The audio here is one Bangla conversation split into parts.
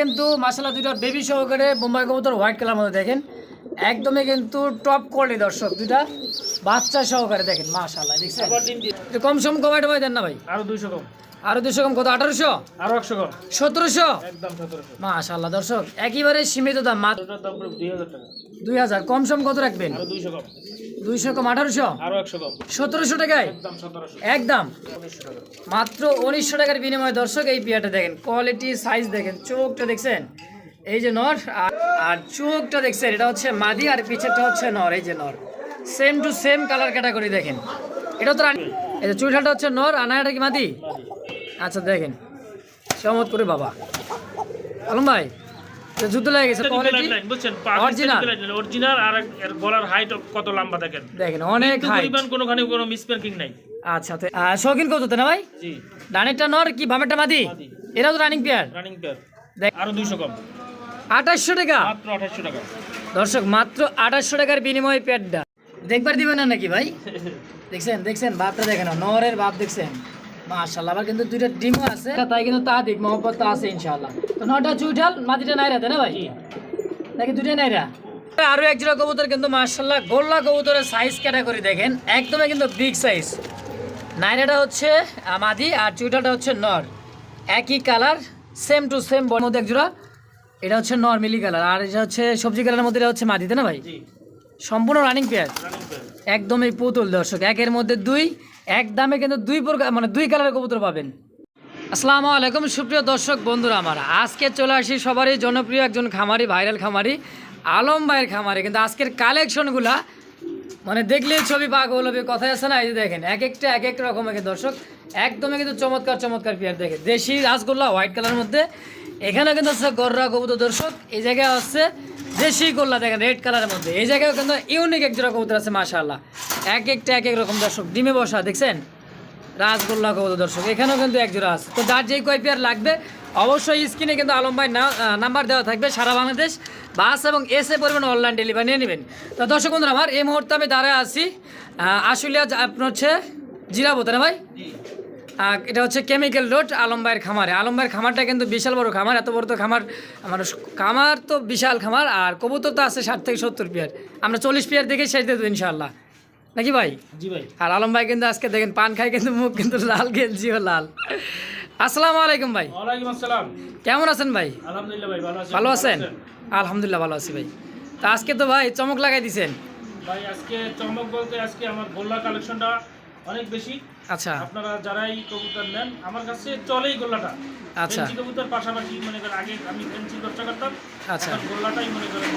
কিন্তু মাসালা দুইটা বেবি সহকারে বোম্বাই কবুতর হোয়াইট কালার মধ্যে দেখেন। একদমই কিন্তু টপ কোয়ালিটি দর্শক দুইটা বাচ্চা সহকারে দেখেন মাশাল্লাহ দেখছেন? কম সম কমাই টমাই দেন না ভাই? আরও দুইশো কম। আরও দুশো কম কত আঠারোশো? আরও একশো কম। সতেরোশো? মাশাল্লাহ দর্শক একেবারে সীমিত দাম মাত্র দুই হাজার কম সম কত রাখবেন? দুইশো কম। দুইশো কম আঠারোশো? সতেরোশো টাকায়? একদম মাত্র উনিশশো টাকার বিনিময়ে দর্শক এই দেখেন কোয়ালিটি সাইজ দেখেন চোখটা দেখছেন? এই যে নর আর- চোখটা দেখছেন এটা হচ্ছে মাদি আর পিছেরটা হচ্ছে নর এই যে নর। Same to same colour category দেখেন। এটা তো রানি- এই যে চুইঠালটা হচ্ছে নর কি মাদি? আচ্ছা দেখেন। চমৎ করে বাবা। আলম ভাই লেগে গেছে কোয়ালিটি বুঝছেন? Original? অরিজিনাল আর এর গলার হাইট কত লম্বা দেখেন? দেখেন অনেক কিন্তু হাই পরিমাণ কোনোখানে কোনো মিসপ্যাকিং নাই। আচ্ছা শৌখিন কত তো না ভাই? জি। ডানেরটা নর কি বামেরটা মাদি। এরা তো রানিং পেয়ার রানিং পেয়ার দেখ আরও দুইশো কম। আঠাশশো টাকা? মাত্র আঠাশশো টাকা। দর্শক মাত্র আঠাশশো টাকার বিনিময়ে পেটটা। দেখবার দিবেন না নাকি ভাই? দেখছেন দেখছেন বাপটা দেখেন নরের বাপ দেখছেন। একদমই কিন্তু বিগ সাইজ হচ্ছে আর হচ্ছে নর। একই কালার সেম টু সেম মধ্যে এক জোড়া। এটা হচ্ছে কালার আর এটা হচ্ছে সবজি কালারের মধ্যে এটা হচ্ছে মাদি, তাই না ভাই? সম্পূর্ণ রানিং পেয়ার একদমই পুতুল দর্শক, একের মধ্যে দুই, এক দামে কিন্তু দুই প্রকার মানে দুই কালারের কবুতর পাবেন। আসসালামু আলাইকুম সুপ্রিয় দর্শক বন্ধুরা আমার, আজকে চলে আসি সবারই জনপ্রিয় একজন খামারি ভাইরাল খামারি, আলম ভাইয়ের খামারি। কিন্তু আজকের কালেকশনগুলা মানে দেখলেই ছবি পাগল হবে কথাই আছে না? এই যে দেখেন, এক একটা, এক এক রকমের দর্শক, একদমই কিন্তু চমৎকার চমৎকার পেয়ার দেখে। দেশি রাসগোল্লা হোয়াইট কালার মধ্যে। এখানে কিন্তু হচ্ছে গররা কবুতর দর্শক, এই জায়গায় হচ্ছে দেশি গোল্লা, দেখেন রেড কালারের মধ্যে। এই জায়গায় কিন্তু ইউনিক এক জোড়া কবুতর আছে, মাশাআল্লাহ। এক একটা, এক এক রকম দর্শক, ডিমে বসা, দেখছেন? রাসগোল্লা কবুতর দর্শক, এখানেও কিন্তু এক জোড়া আছে। তো যার যেই কয় পেয়ার লাগবে অবশ্যই স্ক্রিনে কিন্তু আলম ভাই নাম্বার দেওয়া থাকবে সারা বাংলাদেশ। বাস এবং এসে পরিমাণ অনলাইন ডেলিভারি নিয়ে নেবেন। তো দর্শক বন্ধুরা আমার এই মুহূর্তে আমি দাঁড়ায় আছি আশুলিয়া আপনার হচ্ছে জিরাবো তাই না ভাই? এটা হচ্ছে কেমিক্যাল রোড আলমবাইয়ের খামারে। আলমবাইয়ের খামারটা কিন্তু বিশাল বড় খামার এত বড় তো খামার আমার খামার তো বিশাল খামার আর কবুতর তো আছে ষাট থেকে সত্তর পেয়ার। আমরা চল্লিশ পেয়ার দেখে শেষ দিয়ে দেবো ইনশাল্লাহ নাকি ভাই? জি ভাই। আর আলম ভাই কিন্তু আজকে দেখেন পান খাই কিন্তু মুখ কিন্তু লাল গেঞ্জিও লাল। আসসালামু আলাইকুম ভাই। ওয়ালাইকুম আসসালাম। কেমন আছেন ভাই? আলহামদুলিল্লাহ ভাই ভালো আছেন? ভালো আছেন? আলহামদুলিল্লাহ ভালো আছি ভাই। তা আজকে তো ভাই চমক লাগাই দিছেন। ভাই আজকে চমক বলতে আজকে আমার গোল্লা কালেকশনটা অনেক বেশি। আচ্ছা। আপনারা যারাই কবুতর নেন আমার কাছে চলেই গোল্লাটা। আচ্ছা। কবুতর পাশাপাশি মনে করেন আগে আমি ফেন্সি ব্যবসা করতাম আচ্ছা। গোল্লাটাই মনে করেন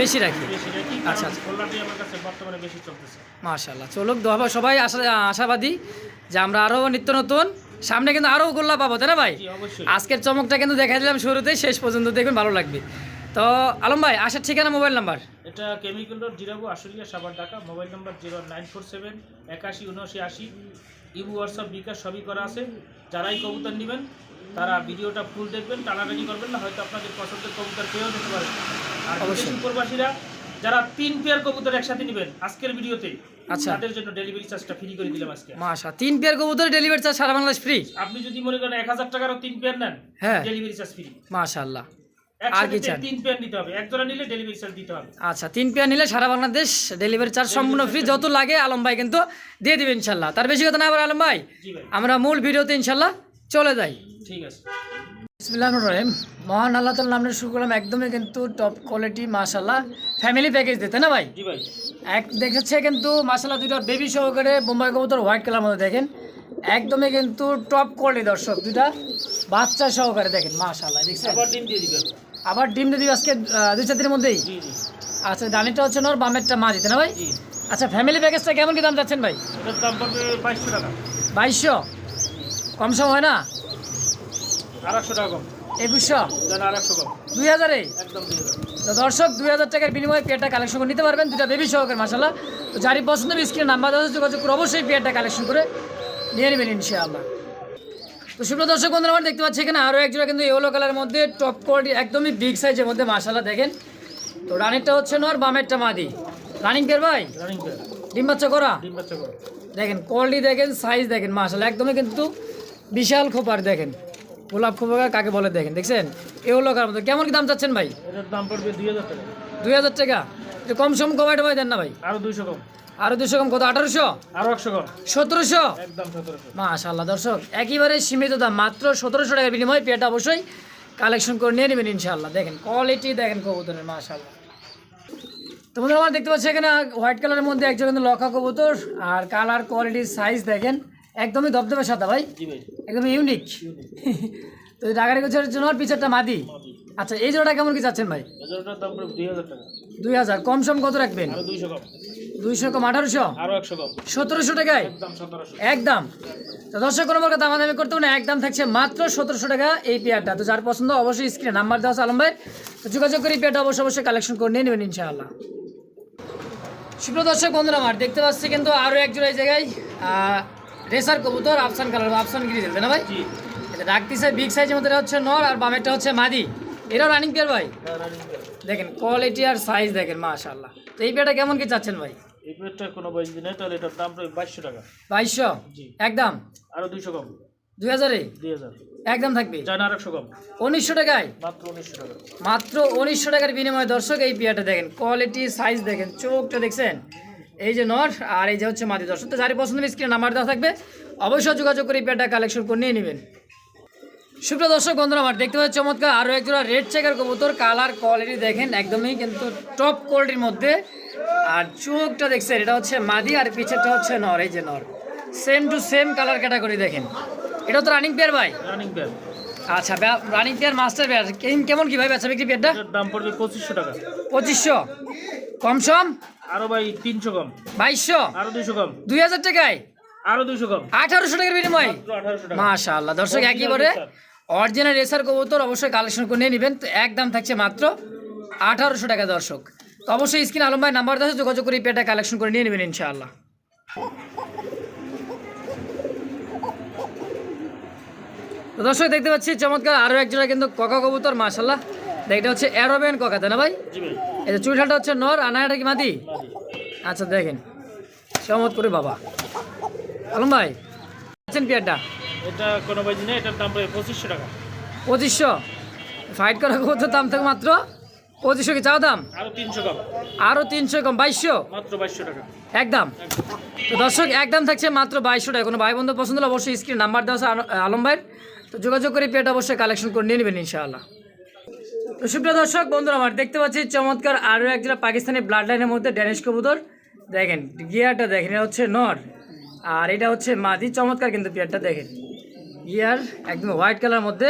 বেশি রাখি। বেশি রাখি আচ্ছা, আচ্ছা। গোল্লাটাই আমার কাছে বর্তমানে বেশি চলতেছে। মাশাল্লাহ চলুক দোয়া সবাই আশা আশাবাদী যে আমরা আরও নিত্য নতুন সামনে কিন্তু আরও গোল্লা পাবো তাই না ভাই? আজকের চমকটা কিন্তু দেখা দিলাম শুরুতেই শেষ পর্যন্ত দেখবেন ভালো লাগবে। তো আলম ভাই আসার ঠিকানা মোবাইল নাম্বার? এটা chemical road Zirabo Ashulia Savar Dhaka. Mobile number zero nine four seven একাশি উনআশি আশি। ইবু হোয়াটসঅ্যাপ বিকাশ সবই করা আছে। যারাই কবুতর নেবেন তারা ভিডিওটা ফুল দেখবেন টানাটানি করবেন না হয়তো আপনাদের পছন্দের কবুতর পেয়েও যেতে পারে। আর অবশ্যই। বিদেশি প্রবাসীরা যারা তিন পেয়ার কবুতর একসাথে নেবেন আজকের ভিডিওতে আচ্ছা। তাদের জন্য ডেলিভারি চার্জটা ফ্রি করে দিলাম আজকে। মাশা তিন পেয়ার ডেলিভারি চার্জ সারা বাংলাদেশ ফ্রি আপনি যদি মনে করেন এক হাজার টাকারও তিন পেয়ার নেন হ্যাঁ। ডেলিভারি চার্জ ফ্রি মাশাল্লাহ একসাথে চান? তিন পেয়ার নিতে হবে। এক নিলে ডেলিভারি চার্জ দিতে হবে। আচ্ছা তিন পেয়ার নিলে সারা বাংলাদেশ ডেলিভারি চার্জ সম্পূর্ণ ফ্রি যত লাগে আলম ভাই কিন্তু দিয়ে দিবে ইনশাল্লাহ তার বেশি কথা না আবার আলম ভাই আমরা মূল ভিডিওতে ইনশাল্লাহ চলে যাই। ঠিক আছে। বিসমিল্লাহ রহিম। মহান আল্লাহ তাল নামে শুরু করলাম একদমই কিন্তু টপ কোয়ালিটি মাশাল্লাহ ফ্যামিলি প্যাকেজ দিতে না ভাই? জি ভাই। এক দেখেছে কিন্তু মাশাল্লাহ দুইটা বেবি সহকারে বোম্বাই কবুতর হোয়াইট কালার মধ্যে দেখেন। একদমই কিন্তু টপ কোয়ালিটি দর্শক দুইটা বাচ্চা সহকারে দেখেন মাশাল্লাহ দেখছেন? আবার ডিম দিয়ে দিবেন আবার ডিম দিয়ে দিবি আজকে দুই চার দিনের মধ্যেই? আচ্ছা ডানিটা হচ্ছে নর বামেরটা মা দিতে না ভাই? আচ্ছা ফ্যামিলি প্যাকেজটা কেমন কি দাম যাচ্ছেন ভাই? বাইশশো টাকা। বাইশশো? কম সম হয় না? একশো টাকা কম। একুশশো? দুই হাজারে? তো দর্শক দুই হাজার টাকার বিনিময়ে পেয়ারটা কালেকশন করে নিতে পারবেন। দুটা বেবি সহকারে মাসাল্লাহ তো যারই পছন্দ স্ক্রিনে নাম্বার দেওয়া যোগাযোগ করে অবশ্যই পেয়ারটা কালেকশন করে নিয়ে নেবেন ইনশাআল্লাহ। তো শুভ দর্শক বন্ধুরা আমার দেখতে পাচ্ছি এখানে আরও একজোড়া কিন্তু ইয়েলো কালার মধ্যে টপ কোয়ালিটি একদমই বিগ সাইজের মধ্যে মাসাল্লাহ দেখেন। তো রানিংটা হচ্ছে নর বামেরটা মাদি। রানিং পেয়ার ভাই? রানিং পেয়ার ডিম বাচ্চা করা? ডিম বাচ্চা করো। দেখেন কোয়ালিটি দেখেন সাইজ দেখেন মাসাল্লাহ একদমই কিন্তু বিশাল খোপার দেখেন। গোলাপ খোপা কাকে বলে দেখেন দেখছেন? এ হলো কার মতো কেমন কি দাম চাচ্ছেন ভাই? এটার দাম পড়বে দুই হাজার টাকা। দুই হাজার টাকা? একটু কম সম কমাই টমাই দেন না ভাই। আরও দুইশো কম। আরও দুশো কম কত আঠারোশো? আরও একশো কম। সতেরোশো? মাশাল্লাহ দর্শক একেবারে সীমিত দাম মাত্র সতেরোশো টাকার বিনিময়ে পেটা অবশ্যই কালেকশন করে নিয়ে নেবেন ইনশাল্লাহ দেখেন কোয়ালিটি দেখেন কবুতরের মাশাল্লাহ তোমাদের আমার দেখতে পাচ্ছি এখানে হোয়াইট কালারের মধ্যে একজন কিন্তু লক্ষা কবুতর আর কালার কোয়ালিটি সাইজ দেখেন একদমই ধবধবে সাদা ভাই। জি ভাই। একদম ইউনিক তো ডাকারি গোছের জন্য আর পিছারটা মাদি। আচ্ছা এই জোড়াটা কেমন কি চাচ্ছেন ভাই? দাম দুই হাজার কম সম কত রাখবেন? দুইশো কম। আঠারোশো? সতেরোশো টাকায়? একদম তো দর্শক কোনো প্রকার দামাদামি করতে হবে না। একদম থাকছে মাত্র সতেরোশো টাকা এই পেয়ারটা তো যার পছন্দ অবশ্যই স্ক্রিনে নাম্বার দেওয়া আলম ভাই। তো যোগাযোগ করে এই পেয়ারটা অবশ্যই অবশ্যই কালেকশন করে নিয়ে নেবেন ইনশাআল্লাহ। সুপ্রিয় দর্শক বন্ধুরা আমার দেখতে পাচ্ছি কিন্তু আরও এক জোড়া এই জায়গায়। রেসার কবুতর আফসান কালার বা আফসান গিরি তাই না ভাই? এটা বিগ সাইজের মধ্যে হচ্ছে নর আর বামেরটা হচ্ছে মাদি। এটাও রানিং পেয়ার ভাই। দেখেন কোয়ালিটি আর সাইজ দেখেন মাশাআল্লাহ। তো এই পেয়ারটা কেমন কি চাচ্ছেন ভাই? এই প্লেটটা কোনো বয়স নেই তাহলে এটার দাম পড়বে বাইশশো টাকা। বাইশশো? একদম? আরও দুইশো কম। দুই হাজারে? একদম থাকবে? উনিশশো টাকায়? মাত্র উনিশশো মাত্র উনিশশো টাকার বিনিময়ে দর্শক এই পিয়াটা দেখেন কোয়ালিটি সাইজ দেখেন চোখটা দেখছেন? এই যে নর আর এই যে হচ্ছে মাদি দর্শক তো যারই পছন্দ স্ক্রিনে নাম্বার দেওয়া থাকবে অবশ্যই যোগাযোগ করে এই পিয়াটা কালেকশন করে নিয়ে নেবেন। সুপ্রিয় দর্শক বন্ধুরা আমার দেখতে পাচ্ছি চমৎকার আরও এক জোড়া রেড চেকার কবুতর কালার কোয়ালিটি দেখেন একদমই কিন্তু টপ কোয়ালিটির মধ্যে। আর চোখটা দেখছেন এটা হচ্ছে মাদি আর পিছেরটা হচ্ছে নর এই যে নর। Same to same colour category দেখেন। এটা তো রানিং পেয়ার ভাই? রানিং পেয়ার আচ্ছা রানিং পেয়ার মাস্টার পেয়ার কেমন কি ভাই বেচা বিক্রি পেয়ারটা দাম পড়বে পঁচিশশো টাকা। পঁচিশশো। কম সম? আরও ভাই তিনশো কম। বাইশশো? আরও দুইশো কম। দুই হাজার টাকায়? আরও দুইশো কম। আঠারোশো টাকার বিনিময়? মাশা আল্লাহ দর্শক একেবারে অরিজিনাল রেসার কবুতর অবশ্যই কালেকশন করে নিয়ে নেবেন। তো এক থাকছে মাত্র আঠারোশো টাকা দর্শক। তো অবশ্যই স্ক্রিন আলম ভাই নাম্বার দেওয়া আছে, যোগাযোগ করে পেটা কালেকশন করে নিয়ে নেবেন ইনশাআল্লাহ। দর্শক দেখতে পাচ্ছি চমৎকার আরও একজোড়া কিন্তু ককা কবুতর মাশাল্লাহ এটা হচ্ছে অ্যারোবিয়ান ককা না ভাই? যে চুলঠাটা হচ্ছে নর আনায়াটা কি মাদি। আচ্ছা দেখেন। চমৎ করে বাবা। আলম ভাই আছেন পেয়ারটা? এটা কোনো বাজি নেই এটার দাম পঁচিশশো টাকা। পঁচিশশো? ফাইট করা দাম থাকে মাত্র পঁচিশশো কি চাও দাম? আরও তিনশো কম। আরও তিনশো কম বাইশশো? মাত্র বাইশশো টাকা। একদম। তো দর্শক একদম থাকছে মাত্র বাইশশো টাকা। কোনো ভাই বন্ধু পছন্দ হলে অবশ্যই স্ক্রিন নাম্বার দেওয়া আছে আল- আলম ভাইয়ের। তো যোগাযোগ করে পেট অবশ্যই কালেকশন করে নিয়ে নেবেন ইনশাআল্লাহ। সুপ্রিয় দর্শক বন্ধুরা আমার দেখতে পাচ্ছি চমৎকার আরও একজোড়া পাকিস্তানি ব্লাড লাইনের মধ্যে ড্যানিশ কবুতর। দেখেন গিয়ারটা দেখেন এটা হচ্ছে নর। আর এটা হচ্ছে মাদি চমৎকার কিন্তু পেয়ারটা দেখেন। গিয়ার একদম হোয়াইট কালার মধ্যে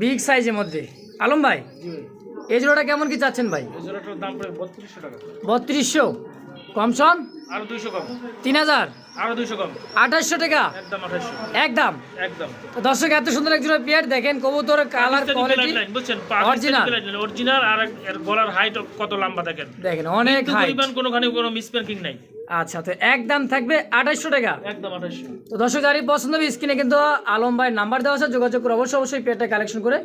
বিগ সাইজের মধ্যে। আলম ভাই এই জোড়াটা কেমন কি চাচ্ছেন ভাই? বত্রিশশো টাকা। বত্রিশশো। কম সম? আরও দুইশো কম। তিন হাজার। আরও দুইশো কম। আঠাশশো টাকা? একদম আঠাশশো একদম? একদম। তো দর্শক এত সুন্দর একজন পেয়ার দেখেন কবুতর কালার কোয়ালিটি বুঝছেন? Original। অরিজিনাল আর এর গলার হাইট কত লম্বা দেখেন। দেখেন অনেক কিন্তু পরিমাণ কোনোখানে কোনো মিসপ্যাকিং নাই। আচ্ছা তো একদম থাকবে আঠাশশো টাকা। একদম আঠাশশো তো দর্শক যারই পছন্দ হবে স্ক্রিনে কিন্তু আলম ভাই নাম্বার দেওয়া আছে যোগাযোগ করে অবশ্যই অবশ্যই পেয়ারটা কালেকশন করে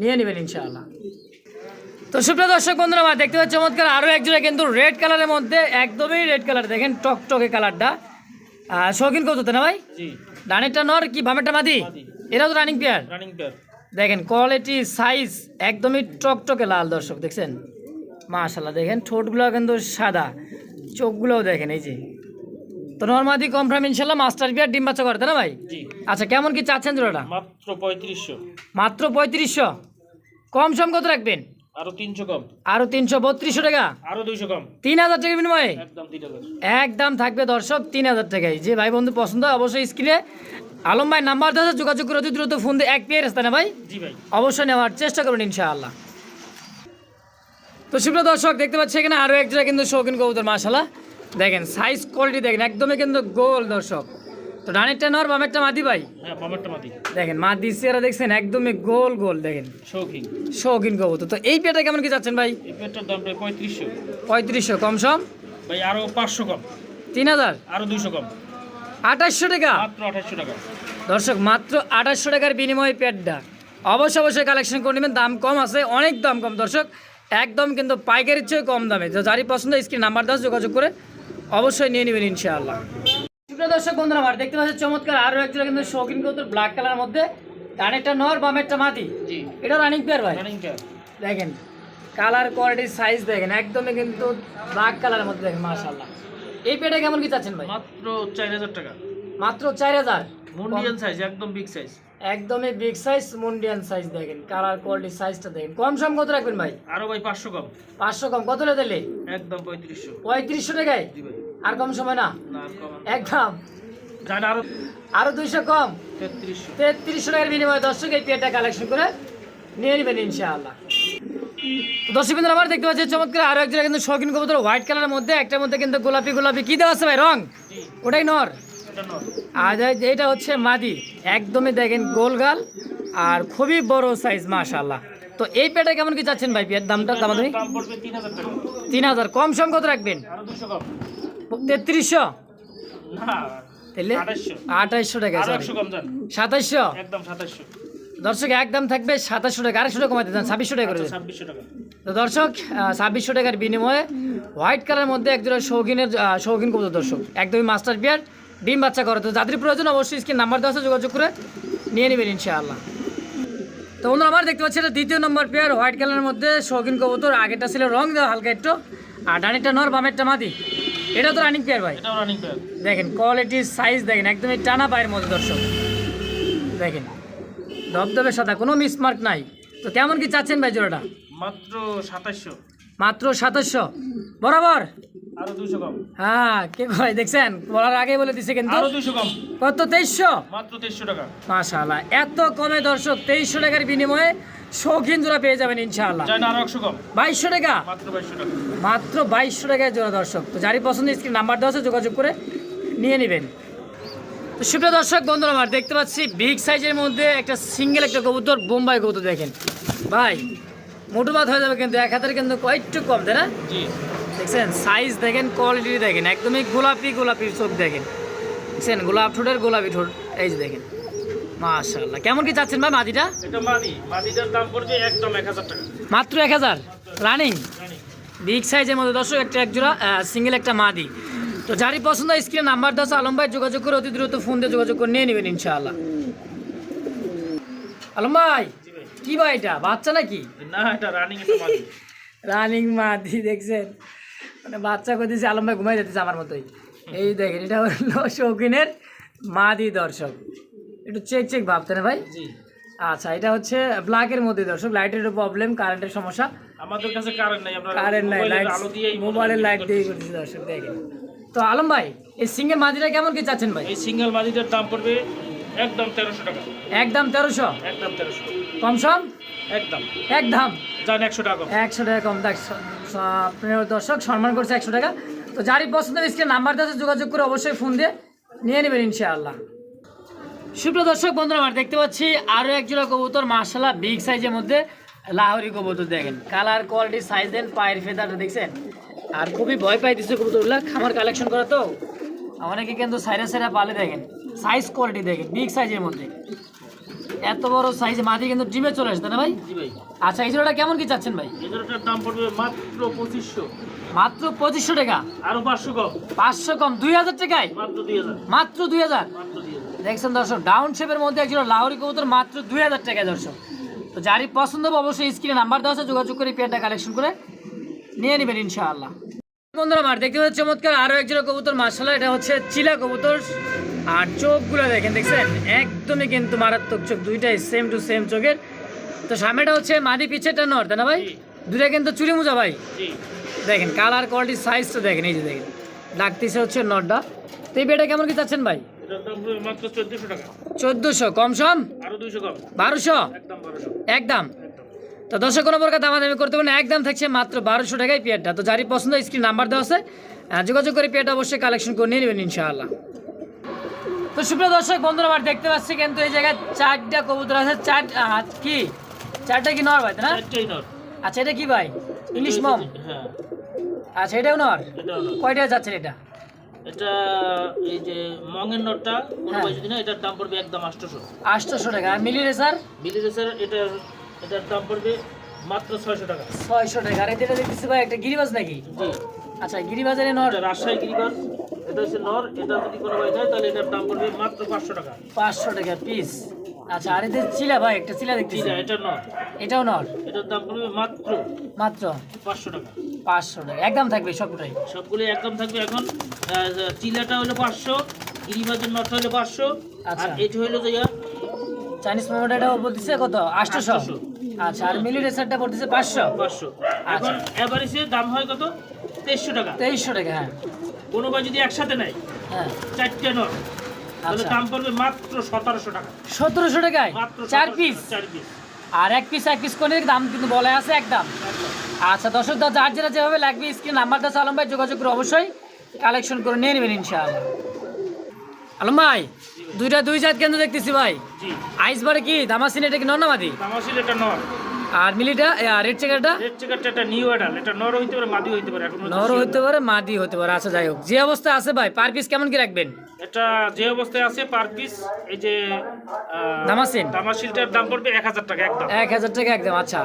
নিয়ে নেবেন ইনশাআল্লাহ। তো সুপ্রিয় দর্শক বন্ধুরা দেখতে পাচ্ছি চমৎকার আরও একজোড়া কিন্তু রেড কালারের মধ্যে একদমই রেড কালার দেখেন টকটকে কালারটা শৌখিন কত না ভাই? ডানেরটা নর কি বামেরটা মাদি। এটাও তো রানিং পেয়ার রানিং পেয়ার দেখেন কোয়ালিটি সাইজ একদমই টকটকে লাল দর্শক দেখছেন? মাশাল্লাহ দেখেন ঠোঁটগুলো কিন্তু সাদা চোখগুলোও দেখেন এই যে। তো নর্মাদি কনফার্ম ইনশাল্লাহ মাস্টার বিয়ার ডিম বাচ্চা করতে না ভাই? জি। আচ্ছা কেমন কি চাচ্ছেন জোড়াটা? মাত্র পঁয়ত্রিশশো। মাত্র পঁয়ত্রিশশো। কম সম কত রাখবেন? আরও কম। টাকা? আরও দুইশো কম। তিন হাজার টাকা বিনিময়ে? একদম থাকবে দর্শক তিন হাজার টাকায়। যে ভাই বন্ধু পছন্দ হয় অবশ্যই স্ক্রিনে আলম ভাই নাম্বার যোগাযোগ করে অতি দ্রুত ফোন দিয়ে এক পেয়ে রাস্তা না ভাই? জি ভাই। অবশ্যই নেওয়ার চেষ্টা করবেন ইনশাআল্লাহ। তো সুপ্রিয় দর্শক দেখতে পাচ্ছি এখানে আরও এক জায়গায় কিন্তু শৌখিন কবুতর মাশাল্লাহ দেখেন সাইজ কোয়ালিটি দেখেন একদমই কিন্তু গোল দর্শক। তো ডানেরটা নর বামেরটা মাদি ভাই? হ্যাঁ পামারটা মাতি দেখেন মাদি চেহারা দেখছেন একদমই গোল গোল দেখেন। শৌখিন। শৌখিন কবুতর। তো এই পেটা কেমন কি যাচ্ছেন ভাই? এই পেয়ারটার দাম প্রায় পঁয়ত্রিশশো। পঁয়ত্রিশশো কম সম? ভাই আরও পাঁচশো কম। তিন হাজার? আরও দুইশো কম। আঠাশশো টাকা? মাত্র আঠাশশো টাকা। দর্শক মাত্র আঠাশশো টাকার বিনিময়ে পেটটা অবশ্যই অবশ্যই কালেকশন করে নেবেন দাম কম আছে অনেক দাম কম। দর্শক একদম কিন্তু পাইকারির চেয়ে কম দামে। যারই পছন্দ স্ক্রিন নাম্বার দাস যোগাযোগ করে অবশ্যই নিয়ে নেবেন ইনশাআল্লাহ। সুপ্রিয় দর্শক বন্ধুরা আমার দেখতে পাচ্ছেন চমৎকার আরও একজোড়া কিন্তু শৌখিন কবুতর ব্ল্যাক কালার মধ্যে। ডানেরটা নর বামেরটা জি। এটা রানিং পেয়ার ভাই। রানিং পেয়ার দেখেন কালার কোয়ালিটি সাইজ দেখেন একদমই কিন্তু ব্ল্যাক কালারের মধ্যে দেখেন মাশাআল্লাহ। এই পেটা কেমন কি চাচ্ছেন ভাই? মাত্র চার হাজার টাকা। মাত্র চার হাজার? মুন্ডিয়ান সাইজ একদম বিগ সাইজ একদমই বিগ সাইজ মুন্ডিয়ান সাইজ দেখেন কালার কোয়ালিটি সাইজটা দেখেন। কম সম কত রাখবেন ভাই? আরও ভাই পাঁচশো কম। পাঁচশো কম। কত দিলে? একদম পঁয়ত্রিশশো। পঁয়ত্রিশশো টাকায়? জি ভাই। আর কম সময় না? একদম আরও দুইশো কম? তেত্রিশশো। তেত্রিশশো টাকার বিনিময়ে দর্শক এই পেটা কালেকশন করে নিয়ে নেবেন ইনশাআল্লাহ। দর্শক বিন্দু আমার দেখতে পাচ্ছি চমৎকার আরও একজোড়া কিন্তু শৌখিন কবুতর হোয়াইট কালারের মধ্যে একটার মধ্যে কিন্তু গোলাপি গোলাপি। কি দেওয়া আছে ভাই রং? ওটাই নর? আর এইটা হচ্ছে মাদি। একদমই দেখেন গোলগাল আর খুবই বড় সাইজ মাশাআল্লাহ। তো এই পেটা কেমন কি চাচ্ছেন ভাই পেয়ার দামটা দাম তিন হাজার কম সম কত রাখবেন তেত্রিশশো? তাহলে আঠাইশশো টাকা সাতাইশশো একদম দর্শক একদম থাকবে সাতাশশো টাকা আড়াইশো টাকা কমাতে দেন ছাব্বিশশো টাকা করে। টাকা। তো দর্শক ছাব্বিশশো টাকার বিনিময়ে হোয়াইট কালারের মধ্যে একজোড়া শৌখিনের আহ, শৌখিন কবুতর দর্শক। একদমই মাস্টার বিয়ার ডিম বাচ্চা করে। তো যাদের প্রয়োজন অবশ্যই স্ক্রিন নাম্বার দেওয়া আছে যোগাযোগ করে নিয়ে নেবেন ইনশাআল্লাহ। তো বন্ধুরা আমার দেখতে পাচ্ছি এটা দ্বিতীয় নম্বর পেয়ার হোয়াইট কালারের মধ্যে শৌখিন কবুতর। আগেরটা ছিল রং দেওয়া হালকা একটু। আর ডানিটা নর বামেরটা মাদি। এটা তো রানিং পেয়ার ভাই। এটাও রানিং পেয়ার দেখেন কোয়ালিটি সাইজ দেখেন একদমই টানা পায়ের মধ্যে দর্শক। দেখেন ধবধবে সাদা কোনো মিসমার্ক নাই। তো কেমন কি চাচ্ছেন ভাই জোড়াটা? মাত্র সাতাশশো মাত্র সাতাশশো। বরাবর? আরও দুশো কম। হ্যাঁ কে কয় দেখছেন? বলার আগে বলে দিছে কিন্তু। আরও দুশো কম। কত তেইশশো? মাত্র তেইশশো টাকা। মাশাআল্লাহ এত কমে দর্শক টাকার বিনিময়ে শৌখিন জোড়া পেয়ে যাবেন ইনশাআল্লাহ। চাই না আরও একশো কম। বাইশশো টাকা? মাত্র টাকা। টাকায় জোড়া দর্শক। তো যারই পছন্দ স্ক্রিন নাম্বার দেওয়া আছে যোগাযোগ করে নিয়ে নেবেন। তো সুপ্রিয় দর্শক বন্ধুরা আমার দেখতে পাচ্ছি বিগ সাইজের মধ্যে একটা সিঙ্গেল একটা কবুতর বোম্বাই কবুতর দেখেন। ভাই মোটো বাদ হয়ে যাবে কিন্তু এক হাতের কিন্তু একটু কম তাই না? দেখছেন সাইজ দেখেন কোয়ালিটি দেখেন একদমই গোলাপি গোলাপি চোখ দেখেন। দেখছেন গোলাপ ঠোঁটের গোলাপি ঠোঁট এই যে দেখেন। মাশাল্লাহ কেমন কি চাচ্ছেন ভাই মাদিটা এটা মাদি মাদিটার দাম পড়বে একদম এক হাজার টাকা। মাত্র এক হাজার? রানিং বিগ সাইজের মধ্যে দর্শক একটা একজোড়া সিঙ্গেল একটা মাদি। তো যারই পছন্দ স্ক্রিনে নাম্বার দশ আলম ভাই যোগাযোগ করে অতি দ্রুত ফোন দিয়ে যোগাযোগ করে নিয়ে নেবেন ইনশাআল্লাহ। আলম ভাই কি ভাই এটা? বাচ্চা নাকি? না এটা রানিং রানিং মাদি। দেখছেন? মানে বাচ্চা করতেছে আলম ভাই ঘুমাই যেতেছে আমার মতোই। এই দেখেন এটা হলো শৌখিনের মাদি দর্শক। একটু চেক চেক ভাবতে না ভাই? জি। আচ্ছা এটা হচ্ছে ব্ল্যাকের মধ্যে দর্শক। লাইটের প্রবলেম কারেন্টের সমস্যা। আমাদের কাছে কারেন্ট নাই আমরা কারেন্ট নাই লাইট আলো দিয়েই মোবাইলের লাইট দিয়ে করতেছি দর্শক দেখেন। তো আলম ভাই এই সিঙ্গেল মাদিটা কেমন কি চাচ্ছেন ভাই? এই সিঙ্গেল মাদিটার দাম পড়বে একদম তেরোশো টাকা। একদম তেরোশো? একদম তেরোশো। কম সম? একদম। একদম যান একশো টাকা। একশো টাকা কম। প্রিয় দর্শক সম্মান করছে একশো টাকা। তো যারই পছন্দ স্ক্রিন নাম্বার দিয়ে যোগাযোগ করে অবশ্যই ফোন দিয়ে নিয়ে নেবেন ইনশাআল্লাহ। সুপ্রিয় দর্শক বন্ধুরা আমার দেখতে পাচ্ছি আরও এক জোড়া কবুতর মার্শাল্লাহ বিগ সাইজের মধ্যে লাহোরি কবুতর দেখেন। কালার কোয়ালিটি সাইজ দেন পায়ের ফেদারটা দেখছেন? আর খুবই ভয় পাই দিচ্ছে কবুতরগুলো। খামার কালেকশন করা তো? অনেকে কিন্তু সাইরা সাইরা পালে দেখেন। সাইজ কোয়ালিটি দেখেন বিগ সাইজের মধ্যে। এত বড় সাইজ মাটি কিন্তু ডিমে চলে আসছে না ভাই? জি ভাই। আচ্ছা এই জোড়াটা কেমন কি চাচ্ছেন ভাই? এই জোড়াটার দাম পড়বে মাত্র পঁচিশশো। মাত্র পঁচিশশো টাকা। আরও পাঁচশো কম। পাঁচশো কম দুই হাজার টাকায়? মাত্র দুই হাজার। মাত্র দুই হাজার? মাত্র দুই হাজার। দেখছেন দর্শক ডাউন শেপের মধ্যে একজন লাহোরি কবুতর মাত্র দুই হাজার টাকায় দর্শক। তো যারই পছন্দ হবে অবশ্যই স্ক্রিনে নাম্বার দেওয়া আছে যোগাযোগ করে পেয়ারটা কালেকশন করে নিয়ে নেবেন ইনশাআল্লাহ। বন্ধুরা আমার দেখতে পাচ্ছি চমৎকার আরও একজোড়া কবুতর মার্শাল্লাহ এটা হচ্ছে চিলা কবুতর। আর চোখগুলো দেখেন দেখছেন? একদমই কিন্তু মারাত্মক চোখ দুইটাই সেম টু সেম চোখের। তো সামনেটা হচ্ছে মাদি পিছেরটা নর তাই না ভাই। দুইটা কিন্তু চুরি মোজা ভাই। দেখেন কালার কোয়ালিটি সাইজ তো দেখেন এই যে দেখেন। ডাকতেছে হচ্ছে নটটা তো এই বেটা কেমন কি চাচ্ছেন ভাই? চোদ্দশো কম সম? বারোশো? একদম তো দর্শক কোনো প্রকার দামাদামি করতে পারেন একদম থাকছে মাত্র বারোশো টাকায় পেয়ারটা। তো যারই পছন্দ স্ক্রিন নাম্বার দেওয়া আছে। যোগাযোগ করে পেয়ারটা অবশ্যই কালেকশন করে নিয়ে নেবেন ইনশাআল্লাহ। তো সুপ্রিয় দর্শক বন্ধুরা আমার দেখতে পাচ্ছি কিন্তু এই জায়গায় চারটা কবুতর আছে। চার কি? চারটা কি নর ভাই না? আচ্ছা এটা কি ভাই? ইংলিশ মম? হ্যাঁ। আচ্ছা এটাও নর? কয়টা যাচ্ছেন এটা? এটা এই যে নটটা কোনো হ্যাঁ। ভাই যদি না এটার দাম পড়বে একদম আটশোশো। আটশোশো টাকা। আর মিলি রেসার? বিলি রেসার এটার এটার দাম পড়বে মাত্র ছয়শো টাকা। ছয়শো টাকা। আর এটা দেখতেছি ভাই একটা গিরিবাজ নাকি? আচ্ছা গিরিবাজারে নর? এটা রাজশাহী গিরিবাস এটা হচ্ছে নর এটা যদি কোনো ভাই যায় তাহলে এটার দাম পড়বে মাত্র পাঁচশো টাকা। পাঁচশো টাকা পিস আচ্ছা আর এদের চিলা ভাই একটা চিলা দেখতেছি। চিলা এটা নর। এটাও নর? এটার দাম পড়বে মাত্র মাত্র? পাঁচশো টাকা। পাঁচশো টাকা। একদম থাকবে সবটাই সবগুলো একদম থাকবে এখন। চিলাটা হলো পাঁচশো গিরিবাজের নটটা হলো পাঁচশো আচ্ছা। আর এটা হলো চাইনিজ মোমোটাও বলতেছে কত? আটশোশো? 800 আচ্ছা আর মিলি রেসারটা পড়তেছে পাঁচশো? পাঁচশো। এখন এভারেজে দাম হয় কত? তেইশশো টাকা। তেইশশো টাকা হ্যাঁ। কোনো ভাই যদি একসাথে নেয় হ্যাঁ। চারটে নট তাহলে আচ্ছা। দাম পড়বে মাত্র সতেরোশো টাকা। সতেরোশো টাকায়? চার পিস চার পিস আর এক পিস এক পিস করে দাম কিন্তু বলা আছে একদম। আচ্ছা দর্শক দা যার যেটা যেভাবে লাগবে স্ক্রিন নাম্বারটা আলম ভাই যোগাযোগ করে অবশ্যই কালেকশন করে নিয়ে নেবেন ইনশাআল্লাহ। আলম ভাই দুইটা দুই জাত কেন্দ্র দেখতেছি ভাই। জি। আইস বারে কি? দামাসিন এটা কি নর্নামাদি তামাশিল এটা নর। আর মিলিটা রেড চেকারটা রেড চেকারটা এটা নিউ অ্যাডাল এটা নর হইতে পারে মাদি হইতে পারে এখন নর হতে পারে মাদি হতে পারে। আচ্ছা যাই হোক। যে অবস্থা আছে ভাই পার পিস কেমন কি রাখবেন? এটা যে অবস্থায় আছে পার পিস এই যে দামাসিন? দামাসিলটার দাম পড়বে এক হাজার টাকা একদম। এক হাজার টাকা একদম আচ্ছা।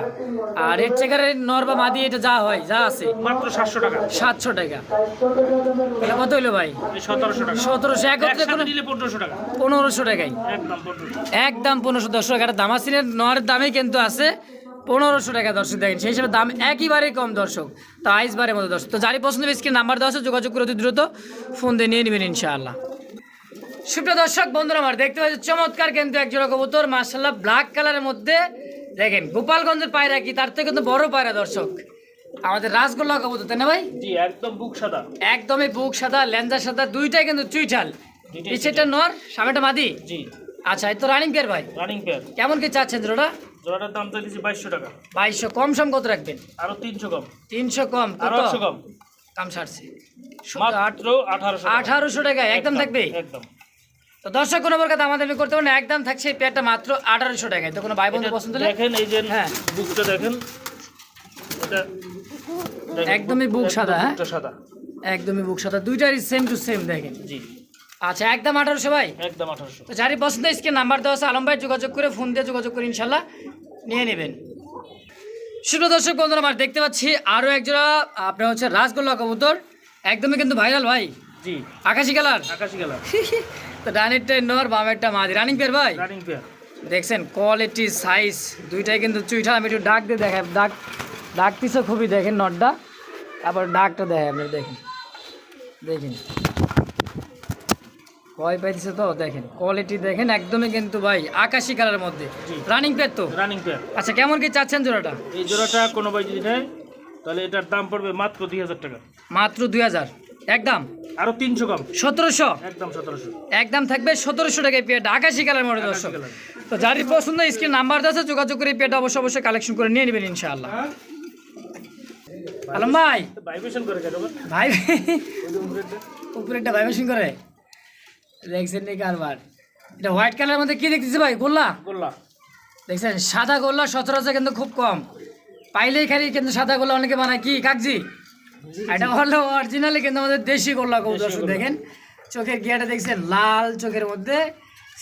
আর রেড চেকারের নর বা মাদি এটা যা হয় যা আছে? মাত্র সাতশো টাকা। সাতশো টাকা। তাহলে কত হইল ভাই? এই সতেরোশো টাকা। সতেরোশো একত্রে একসাথে কোনো নিলে পনেরোশো টাকা। পনেরোশো টাকাই একদম পনেরোশো একদম পনেরোশো দর্শক একটা দামাসিনের নর দামে কিন্তু আছে। পনেরোশো টাকা দর্শক দেখেন সেই হিসাবে দাম একইবারেই কম দর্শক। তো আইস বারের মতো দর্শক। তো যারই পছন্দ স্ক্রিন নাম্বার দেওয়া আছে যোগাযোগ করে অতি দ্রুত ফোন দিয়ে নিয়ে নেবেন ইনশাআল্লাহ। সুপ্রিয় দর্শক বন্ধুরা আমার দেখতে পাচ্ছি চমৎকার কিন্তু এক জোড়া কবুতর মার্শাল্লাহ ব্ল্যাক কালারের মধ্যে। দেখেন গোপালগঞ্জের পায়রা কি? তার থেকে কিন্তু বড় পায়রা দর্শক। আমাদের রাসগোল্লা কবুতর তাই না ভাই? জি একদম বুক সাদা। একদমই বুক সাদা লেঞ্জা সাদা দুইটাই কিন্তু চুইঠাল। পিছেটা নর সামনেটা মাদি? জি। আচ্ছা এই তো রানিং পেয়ার ভাই। রানিং পেয়ার কেমন কি চাচ্ছেন জোড়াটা? জোড়াটার দাম চাইছি বাইশশো টাকা। বাইশশো কম সম কত রাখবেন? আরও তিনশো কম। তিনশো কম আরও কম। কাম ছাড়ছি। মাত্র আঠারোশো আঠারোশো টাকা একদম থাকবে? একদম। তো দর্শক কোনো প্রকার দাম আমাদের করতে পারেন একদম থাকছে এই পেয়ারটা মাত্র আঠারোশো টাকায়। তো কোনো ভাই বন্ধু পছন্দ দেখেন এই যে হ্যাঁ। বুকটা দেখেন। এটা একদমই বুক সাদা, হ্যাঁ? সাদা। একদমই বুক সাথে দুইটারই সেম টু সেম দেখেন। জি। আচ্ছা একদম আঠারোশো ভাই? একদম আঠারোশো। তো যারই পছন্দ স্ক্রিন নাম্বার দেওয়া আছে আলম ভাই যোগাযোগ করে ফোন দিয়ে যোগাযোগ করে ইনশাল্লাহ নিয়ে নেবেন। শুভ দর্শক বন্ধুরা আমার দেখতে পাচ্ছি আরও একজোড়া আপনার হচ্ছে রাসগোল্লা কবুতর একদমই কিন্তু ভাইরাল ভাই। জি। আকাশি কালার? আকাশি কালার। তো ডানেরটাই নর বামেরটা মাদি রানিং পেয়ার ভাই? Running pair. দেখছেন কোয়ালিটি সাইজ দুইটাই কিন্তু চুইঠা। আমি একটু ডাক দিয়ে দেখাই ডাক ডাক পিসও খুবই দেখেন নটটা। আবার ডাকটা দেখেন আপনি দেখেন। দেখেন। ভয় পাইতেছে তো? দেখেন কোয়ালিটি দেখেন একদমই কিন্তু ভাই আকাশি কালারের মধ্যে। রানিং পেয়ার তো? রানিং পেয়ার আচ্ছা কেমন কি চাচ্ছেন জোড়াটা? এই জোড়াটা কোনো ভাই যদি নেয় তাহলে এটার দাম পড়বে মাত্র দুই হাজার টাকা। মাত্র দুই হাজার? একদম? আরও তিনশো কম। সতেরোশো? একদম সতেরোশো। একদম থাকবে সতেরোশো টাকায় পেয়ারটা আকাশি কালার মধ্যে দর্শক। তো যারই পছন্দ স্ক্রিন নাম্বার আছে যোগাযোগ করে পেয়ারটা অবশ্যই অবশ্যই কালেকশন করে নিয়ে নেবেন ইনশাআল্লাহ। আলম ভাই। ভাইব্রেশন করে ভাই? উপরেরটা ভাইব্রেশন করে? দেখছেন নি কারবার? এটা হোয়াইট কালারের মধ্যে কি দেখতেছি ভাই? গোল্লা? দেখছেন? সাদা গোল্লা সচরাচর কিন্তু খুব কম। পাইলেই খালি কিন্তু সাদা গোল্লা অনেকে বানায়। কি কাকজি? এটা হলো অরিজিনালি কিন্তু আমাদের দেশি গোল্লা কবুতর দেখেন। চোখের গিয়াটা দেখছেন? লাল চোখের মধ্যে।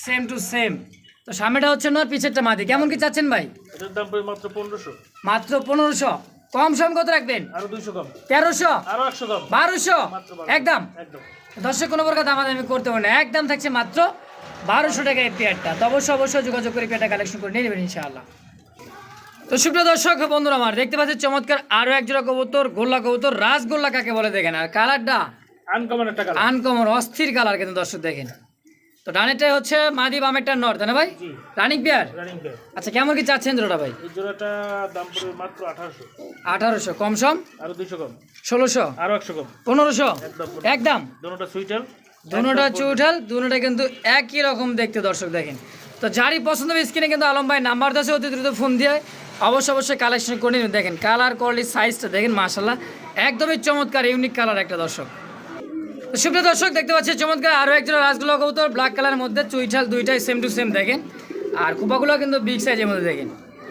সেম টু সেম তো সামনেটা হচ্ছে নর পিছেরটা মাদি। কেমন কি চাচ্ছেন ভাই? এটার দাম মাত্র পনেরোশো। মাত্র পনেরোশো। কম সম কত রাখবেন? আরও দুইশো কম। তেরোশো? আরও একশো কম। বারোশো? বারোশো। একদম। একদম। দর্শক কোনো প্রকার দাম আমি করতে পারি না। একদম থাকছে মাত্র বারোশো টাকা এই পেয়ারটা তো অবশ্যই অবশ্যই যোগাযোগ করে পেয়ারটা কালেকশন করে নিয়ে নেবেন ইনশাআল্লাহ। তো সুপ্রিয় দর্শক বন্ধুরা আমার দেখতে পাচ্ছি চমৎকার আরও এক জোড়া কবুতর গোল্লা কবুতর রাসগোল্লা কাকে বলে দেখেন? আর কালারটা আনকমন একটা আনকমন অস্থির কালার কিন্তু দর্শক দেখেন। তো ডানেরটাই হচ্ছে মাদি বামেরটা নর তাই না ভাই? জি। Running pair? Running pair. আচ্ছা কেমন কি চাচ্ছেন জোড়াটা ভাই? জোড়াটা দাম পড়বে মাত্র আঠারোশো। আঠারোশো কম সম? আরও দুইশো কম। ষোলোশো? আরও একশো কম। পনেরোশো? একদম দোনোটা সুইটার দুটোটা চৌঠাল দুটোটা কিন্তু একই রকম দেখতে দর্শক দেখেন। তো যারই পছন্দ হবে স্ক্রিনে কিন্তু আলম ভাই নাম্বার দেশে অতি দ্রুত ফোন দিয়ে অবশ্যই অবশ্যই কালেকশন করে নিন দেখেন কালার কোয়ালিটি সাইজটা দেখেন মাশাল্লাহ একদমই চমৎকার ইউনিক কালার একটা দর্শক। সুপ্রিয় দর্শক দেখতে পাচ্ছি চমৎকার আরও একজন রাসগুলো কবুতর ব্ল্যাক কালারের মধ্যে চুইঠাল দুইটাই সেম টু সেম দেখেন। আর কুপাগুলো কিন্তু বিগ সাইজের মধ্যে দেখেন।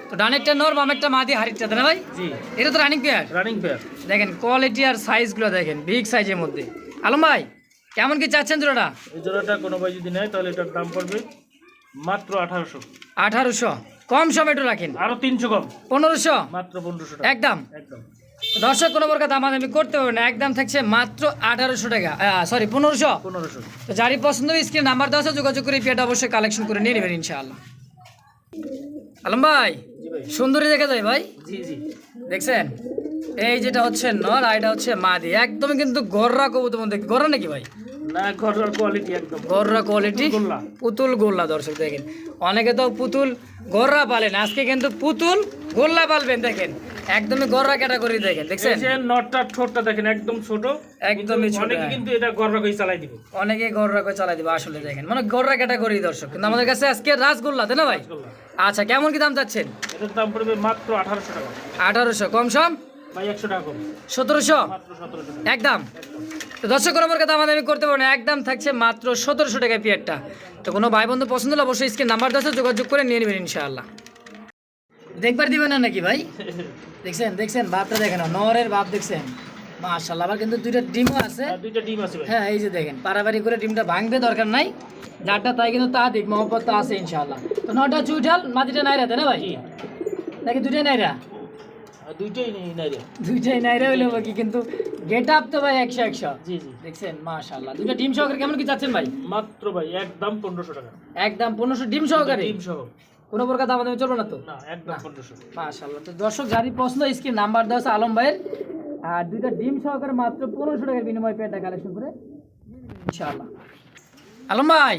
তো ডানেরটা নর বামেরটা মাদি হারিটটা তাই না ভাই? জি। এটা তো রানিং পেয়ার রানিং পেয়ার দেখেন কোয়ালিটি আর সাইজগুলো দেখেন বিগ সাইজের মধ্যে। আলম ভাই কেমন কি চাচ্ছেন জোড়াটা? এই জোড়াটা কোনো ভাই যদি নেয় তাহলে এটার দাম পড়বে মাত্র আঠারোশো। আঠারোশো। কম টমেটো রাখেন? আরও তিনশো কম। পনেরোশো? মাত্র পনেরোশো একদম। একদম। দর্শক কোনো প্রকার দাম আমি করতে পারব না। একদম থাকছে মাত্র আঠারোশো টাকা। সরি পনেরোশো। পনেরোশো। তো যারই পছন্দ স্ক্রিন নাম্বার দেওয়া যোগাযোগ করে পেটা অবশ্যই কালেকশন করে নিয়ে নেবেন ইনশাআল্লাহ। আলম ভাই সুন্দরী দেখা যায় ভাই? দেখছেন? এই যেটা হচ্ছে নর আর এটা হচ্ছে মাদি। একদমই কিন্তু গররা কবুতর মধ্যে। গররা নাকি ভাই? গররা কোয়ালিটি পুতুল গোল্লা। দর্শক দেখেন। অনেকে তো পুতুল গররা পালেন আজকে কিন্তু পুতুল গোল্লা পালবেন দেখেন। একদমই গররা ক্যাটাগরি দেখেন দেখছেন? যে নটটা ঠোঁটটা দেখেন একদম ছোট। একদমই ছোট, অনেকে হ্যাঁ। কিন্তু এটা গররা করে চালাই দিবে। অনেকে গররা করে চালাই দিবে আসলে দেখেন। মানে গররা ক্যাটাগরি দর্শক কিন্তু আমাদের কাছে আজকে রাসগোল্লা তাই না ভাই? আচ্ছা কেমন কি দাম চাচ্ছেন? এটার দাম পড়বে মাত্র আঠারোশো টাকা। আঠারোশো কম সম? ভাই একশো টাকা কম। সতেরোশো? মাত্র সতেরোশো টাকা। একদম। তো দর্শক নম্বর কথা আমাদের আমি করতে পারব না। একদম থাকছে মাত্র সতেরোশো টাকা পিয়ারটা। তো কোনো ভাই বন্ধু পছন্দ হলে অবশ্যই স্ক্রিন নাম্বার দশ যোগাযোগ করে নিয়ে নেবেন ইনশাআল্লাহ। দেখবার দিবেন না নাকি ভাই? দেখছেন দেখছেন ভাবটা দেখেন নরের ভাব দেখছেন। মাশাল্লাহ আবার কিন্তু দুইটা ডিমও আছে। দুইটা ডিম আছে হ্যাঁ এই যে দেখেন পারাবারি করে ডিমটা ভাঙবে দরকার নাই। যারটা তাই কিন্তু তা দিক মহব্বত তো আছে ইনশাআল্লাহ। তো নটা চুইঠাল মাটিটা নাইরা তাই না ভাই? নাকি দুইটাই নাইরা? দুইটাই নেই নাই রে দুইটাই নাইরা হইলে কি কিন্তু গেট আপ তো ভাই একশো একশো। জি জি। দেখছেন মাশাআল্লাহ। দুইটা ডিম সহকারে কেমন কি চাচ্ছেন ভাই? মাত্র ভাই একদম পনেরোশো টাকা। একদম পনেরোশো ডিম সহকারে? ডিম সহ। কোনো প্রকার দাম দামে চলবে না তো? তো দর্শক যারই স্ক্রিন নাম্বার দেওয়া আছে আলম ভাইয়ের। আর দুইটা ডিম সহকারে মাত্র পনেরোশো টাকার বিনিময়ে পেটা কালেকশন করে। ইনশাআল্লাহ। আলম ভাই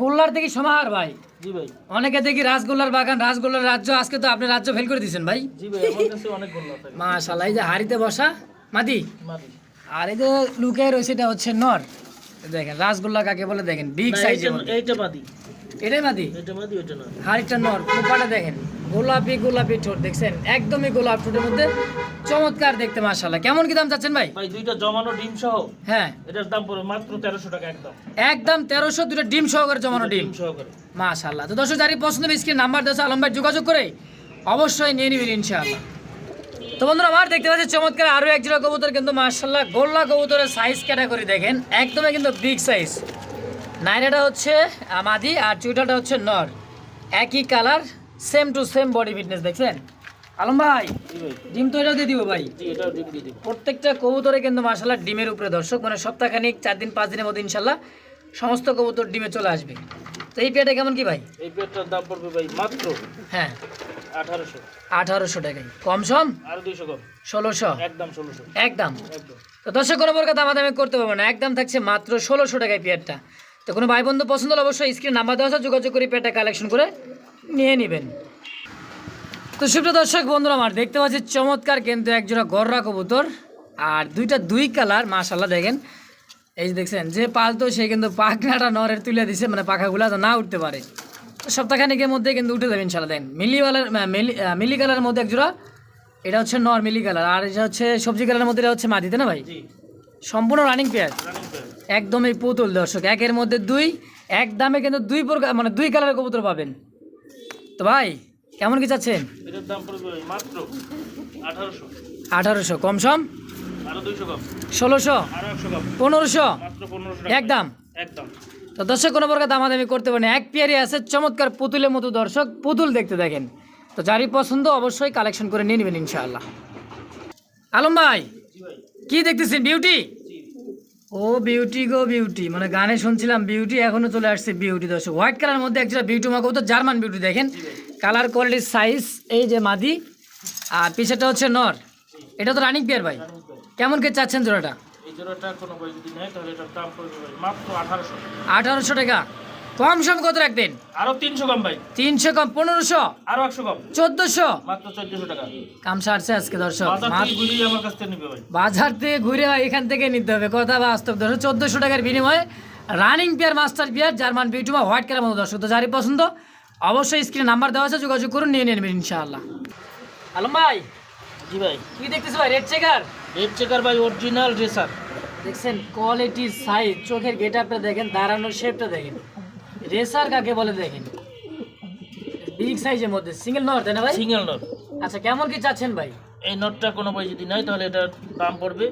গোল্লার দেখি সমাহার ভাই। জি ভাই। অনেকে দেখি রাসগোল্লার বাগান রাসগোল্লার রাজ্য আজকে তো আপনি রাজ্য ফেল করে দিয়েছেন ভাই। জি ভাই আমার কাছে অনেক গোল্লা থাকে। মাশাআল্লাহ এই যে হাড়িতে বসা। মাদি। মাদি। আর এই যে লুকে রয়েছে এটা হচ্ছে নর। দেখেন রাসগোল্লা কাকে বলে দেখেন বিগ সাইজের এইটা মাদি। এটাই মাদি? এটা মাদি ওইটা না। হাড়িটা নর কুপাটা দেখেন। গোলাপি গোলাপি ঠোঁট দেখছেন? একদমই গোলাপ ঠোঁটের মধ্যে চমৎকার দেখতে মাশাআল্লাহ। কেমন কি দাম চাচ্ছেন ভাই? ভাই দুইটা জমানো ডিম সহ। হ্যাঁ। এটার দাম পড়বে মাত্র তেরোশো টাকা একদম। একদম তেরোশো দুটো ডিম জমানো ডিম। মাশাআল্লাহ। তো দর্শক পছন্দ হবে স্ক্রিন নাম্বার দেওয়া আলম ভাই যোগাযোগ করে অবশ্যই নিয়ে নেবেন ইনশাআল্লাহ। তো বন্ধুরা আমার দেখতে পাচ্ছি চমৎকার আরও এক জোড়া কবুতর কিন্তু মাশাআল্লাহ গোল্লা কবুতরের সাইজ ক্যাটাগরি দেখেন একদমই কিন্তু বিগ সাইজ নাইরাটা হচ্ছে মাদি আর চুইটাটা হচ্ছে নর। একই colour same to same body fitness দেখছেন? আলম ভাই ডিম তো এটাও দিয়ে দিব ভাই। প্রত্যেকটা কবুতরে কিন্তু মাসাল্লাহ ডিমের উপরে। দর্শক মানে সপ্তাহখানিক চার দিন পাঁচ দিনের মধ্যে ইনশাল্লাহ সমস্ত কবুতর ডিমে চলে আসবে। তো এই পেয়ারটা কেমন কি ভাই? এই দাম পড়বে ভাই মাত্র হ্যাঁ। আঠারোশো। আঠারোশো টাকায়। কম সম? আর দুইশো কম। ষোলোশো? একদম ষোলোশো। একদম। একদম। তো দর্শক কোনো প্রকার দামাদামি করতে পারব না। একদম থাকছে মাত্র ষোলোশো টাকায় পেয়ারটা। তো কোনো ভাই বন্ধু পছন্দ হলে অবশ্যই স্ক্রিন নাম্বার দেওয়া আছে যোগাযোগ করে পেয়ারটা কালেকশন করে নিয়ে নেবেন। তো সুপ্রিয় দর্শক বন্ধুরা আমার দেখতে পাচ্ছি চমৎকার কিন্তু একজোড়া গররা কবুতর। আর দুইটা দুই কালার মাশাল্লাহ দেখেন। এই যে দেখছেন যে পালতো সে কিন্তু পাখনাটা নরের তুলে দিছে মানে পাখাগুলা না উঠতে পারে। সপ্তাহখানিকের মধ্যে কিন্তু উঠে যাবে ইনশাল্লাহ দেখেন। মিলি আহ, মিলি কালারের মধ্যে একজোড়া এটা হচ্ছে নর মিলি কালার আর এটা হচ্ছে সবজি কালারের মধ্যে এটা হচ্ছে মাটিতে না ভাই? সম্পূর্ণ রানিং পেয়ার একদমই পুতুল দর্শক। একের মধ্যে দুই এক দামে কিন্তু দুই প্রকার মানে দুই কালারের কবুতর পাবেন। তো ভাই কেমন কি চাচ্ছেন? আঠারোশো। কম সম? ষোলোশো? পনেরোশো? একদম? তো দর্শক কোনো প্রকার দামাদামি করতে পারেন এক পেয়ারই আছে চমৎকার পুতুলের মতো দর্শক। পুতুল দেখতে দেখেন। তো যারই পছন্দ অবশ্যই কালেকশন করে নিয়ে নেবেন ইনশাআল্লাহ। আলম ভাই কি দেখতেছেন? বিউটি ও বিউটি গো বিউটি মানে গানে শুনছিলাম বিউটি এখনও চলে আসছে বিউটি দর্শক। হোয়াইট কালার মধ্যে একটা বিউটি মা তো জার্মান বিউটি দেখেন? কালার কোয়ালিটির সাইজ এই যে মাদি আর পিছেটা হচ্ছে নর। এটা তো রানিং পেয়ার ভাই। কেমন কে চাচ্ছেন জোড়াটা? আঠারোশো টাকা। কম সম কত রাখবেন? আরও তিনশো কম ভাই। তিনশো কম পনেরোশো? আরও একশো কম। চোদ্দোশো? মাত্র চোদ্দশো টাকা। কাম সারছে আজকে দর্শক। বাজার থেকে ঘুরে এখান থেকে নিতে হবে। কথা বাস্তব দর্শক চোদ্দোশো টাকার বিনিময়ে running pair master pair German বিউটিমা white colour মতো দর্শক। তো যারই পছন্দ অবশ্যই স্ক্রিনে নাম্বার দেওয়া আছে যোগাযোগ করুন নিয়ে নেবেন ইনশাআল্লাহ। আলম ভাই জি ভাই। কি দেখতেছো ভাই? রেড চেকার রেড চেকার ভাই অরিজিনাল রেসার দেখছেন কোয়ালিটি সাইজ চোখের গেট আপটা দেখেন দাঁড়ানোর শেপটা দেখেন। রেসার কাকে বলে দেখেন? বিগ সাইজের মধ্যে। সিঙ্গেল নর তাই না ভাই? Single knot. আচ্ছা কেমন কি চাচ্ছেন ভাই? এই নটটা কোনো ভাই যদি নেয় তাহলে এটার দাম পড়বে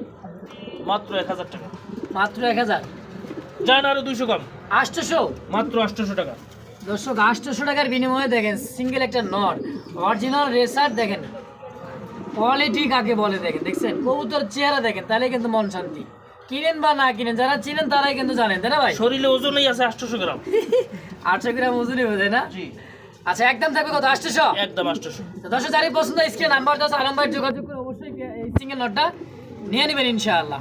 মাত্র এক হাজার টাকা। মাত্র এক হাজার? যান আরও দুশো কম। আটশোশো? মাত্র আটশোশো টাকা। দর্শক আটশোশো টাকার বিনিময়ে দেখেন সিঙ্গেল একটা নট। অরিজিনাল রেসার দেখেন। কোয়ালিটি কাকে বলে দেখেন? দেখছেন? কবুতর চেহারা দেখেন তাহলে কিন্তু মন শান্তি। কিনেন বা না কিনেন যারা চিনেন তারাই কিন্তু জানেন তাই না ভাই? শরীরে ওজনই আছে আটশোশো গ্রাম। আটশো গ্রাম ওজনই বোঝে না? জি। আচ্ছা একদম থাকবে কত? আটশোশো? একদম আটশোশো। দশ হাজারই পছন্দ স্ক্রিন নাম্বার দশ ভাই যোগাযোগ করে অবশ্যই এই সিঙ্গেল নটটা নিয়ে নেবেন ইনশাআল্লাহ।